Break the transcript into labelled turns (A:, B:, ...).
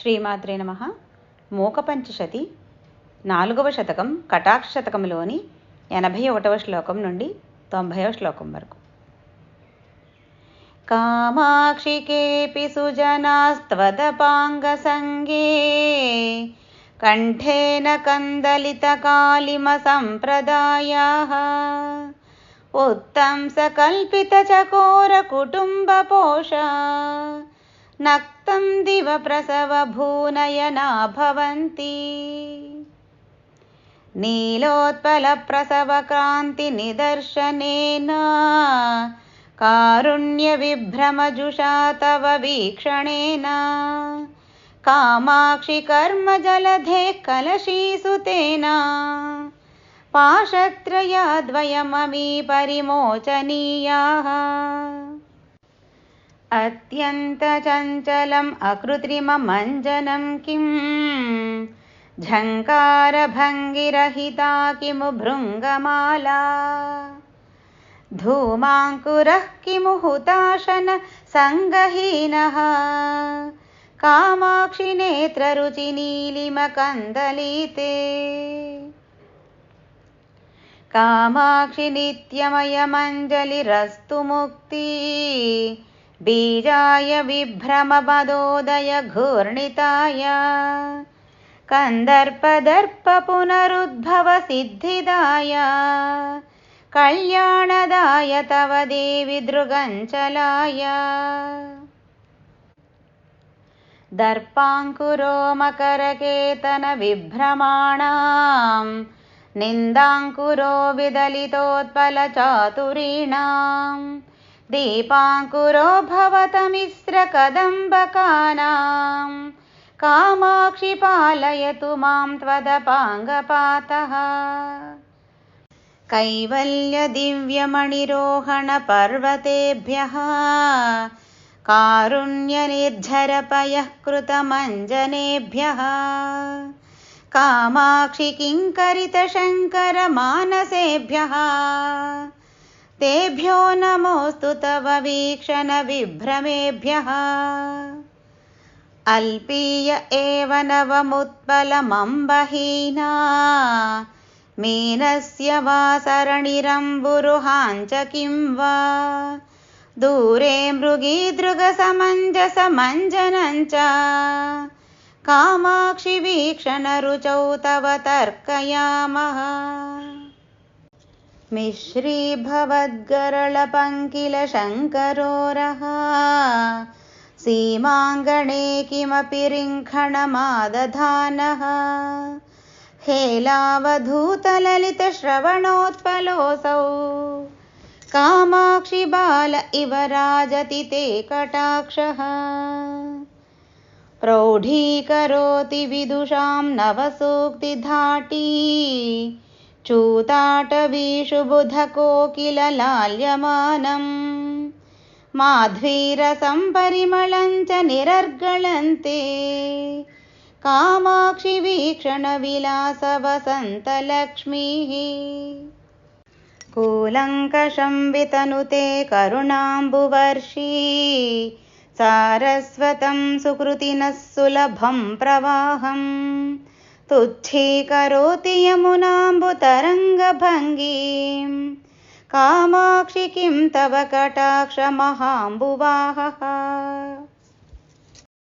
A: శ్రీమాత్రే నమ. మూకపంచశతి నాలుగవ శతకం కటాక్ష శతకంలోని ఎనభై ఒకటవ శ్లోకం నుండి తొంభైవ శ్లోకం వరకు. కామాక్షికేపి సుజనాస్త్వదపాంగసంగే కంఠేన కందలితకాళిమ సంప్రదాయా. పోష नक्तं दिवप्रसवभूनयना भवन्ति नीलोत्पलप्रसवक्रान्तिनिदर्शनेन कारुण्यविभ्रमजुषा तव वीक्षणेन। कामाक्षि कर्मजलधेः कलशीसुतेन। पाशत्रयाद्वयममी परिमोचनीयाः अत्यन्तचञ्चलम् अकृत्रिममञ्जनं किं झङ्कारभङ्गिरहिता किमु? भृङ्गमाला धूमाङ्कुरः किमु हुताशन सङ्गहीनः? कामाक्षि नेत्ररुचिनीलिमकन्दलीते कामाक्षि नित्यमयमञ्जलिरस्तु मुक्ति बीजाय विभ्रमपदोदय घूर्णिताय। कन्दर्पदर्पपुनरुद्भवसिद्धिदाय कल्याणदाय तव देवि दृगञ्चलाय। दर्पाङ्कुरो मकरकेतनविभ्रमाणां निन्दाङ्कुरो विदलितोत्पलचातुरीणां दीपाङ्कुरो भवतमिस्रकदम्बकानां कामाक्षि पालयतु मां त्वदपाङ्गपातः। कैवल्यदिव्यमणिरोहणपर्वतेभ्यः कारुण्यनिर्झरपयः कृतमञ्जनेभ्यः कामाक्षि किङ्करितशङ्करमानसेभ्यः तेभ्यो नमोऽस्तु तव वीक्षणविभ्रमेभ्यः अल्पीय एव नवमुत्पलमम्बहीना। मीनस्य वा सरणिरम्बुरुहाञ्च किं वा? दूरे मृगीदृगसमञ्जसमञ्जनं च। कामाक्षि वीक्षणरुचौ तव तर्कयामः मिश्रीभवद्गरलपङ्किलशङ्करोरः। सीमाङ्गणे किमपि रिङ्खणमादधानः। हेलावधूतललितश्रवणोत्पलोऽसौ कामाक्षि बाल इव राजति ते कटाक्षः। प्रौढीकरोति विदुषां नवसूक्तिधाटी चूताटवीषुबुधकोकिललाल्यमानं माध्वीरसं परिमलं च निरर्गळन्ते कामाक्षि वीक्षणविलासवसन्तलक्ष्मीः कूलङ्कषं वितनुते करुणाम्बुवर्षी। सारस्वतं सुकृतिनः सुलभं प्रवाहं तुच्छीकरोति यमुनाम्बुतरङ्गभङ्गीं। कामाक्षि किं तव कटाक्षमहाम्बुवाहः